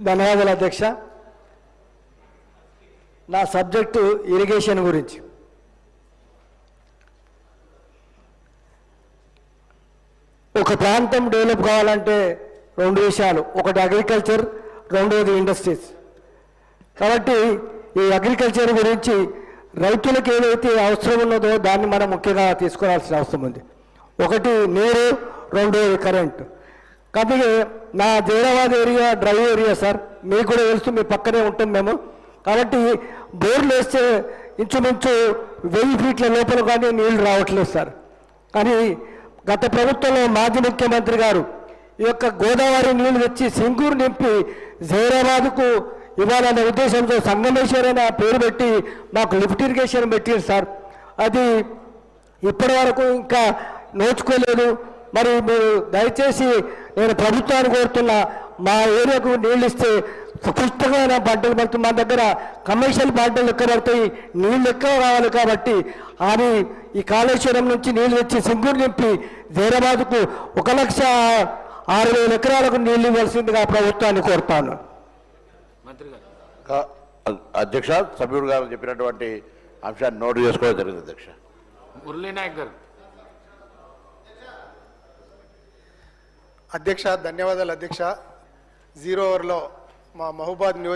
ధన్యవాదాలు అధ్యక్ష. నా సబ్జెక్టు ఇరిగేషన్ గురించి. ఒక ప్రాంతం డెవలప్ కావాలంటే రెండు విషయాలు. ఒకటి అగ్రికల్చర్ రెండవది ఇండస్ట్రీస్. కాబట్టి ఈ అగ్రికల్చర్ గురించి రైతులకు ఏదైతే అవసరం ఉన్నదో దాన్ని మనం ముఖ్యంగా తీసుకోవాల్సిన అవసరం ఉంది. ఒకటి నీరు రెండవది కరెంట్. కాబట్టి నా Zaheerabad area dry area sir. మీకు కూడా తెలుస్తూ మీ పక్కనే ఉంటాం మేము. కాబట్టి బోర్లు వేస్తే ఇంచుమించు వెయ్యి ఫీట్ల లోపల కానీ నీళ్ళు రావట్లేదు సార్. కానీ గత ప్రభుత్వంలో మాజీ ముఖ్యమంత్రి గారు ఈ యొక్క గోదావరి నీళ్ళు తెచ్చి సింగూరు నింపి జైరాబాద్కు ఇవ్వాలనే ఉద్దేశంతో సంగమేశ్వర్ అనే పేరు పెట్టి మాకు లిఫ్ట్ ఇరిగేషన్ పెట్టారు సార్. అది ఇప్పటి వరకు ఇంకా నోచుకోలేదు. మరి మీరు దయచేసి నేను ప్రభుత్వాన్ని కోరుతున్నా మా ఏరియాకు నీళ్ళు ఇస్తే పుస్తకమైన పంటలు పడుతుంది మా దగ్గర కమర్షియల్ పంటలు ఎక్కువ పడతాయి? నీళ్ళు ఎక్కువ రావాలి కాబట్టి అని ఈ కాళేశ్వరం నుంచి నీళ్ళు తెచ్చి సింగూరు నింపి జైరాబాద్కు ఒక లక్ష ఆరు వేల ఎకరాలకు నీళ్ళు ఇవ్వాల్సిందిగా ప్రభుత్వాన్ని కోరుతాను. మంత్రి గారు. కా- అధ్యక్ష సభ్యుడు గారు చెప్పినటువంటి అంశాన్ని నోటు చేసుకోవడం జరిగింది అధ్యక్ష. మురళీ నాయక్ గారు. అధ్యక్ష ధన్యవాదాలు అధ్యక్ష. జీరో ఓవర్లో మా మహబూబాద్ నియోజక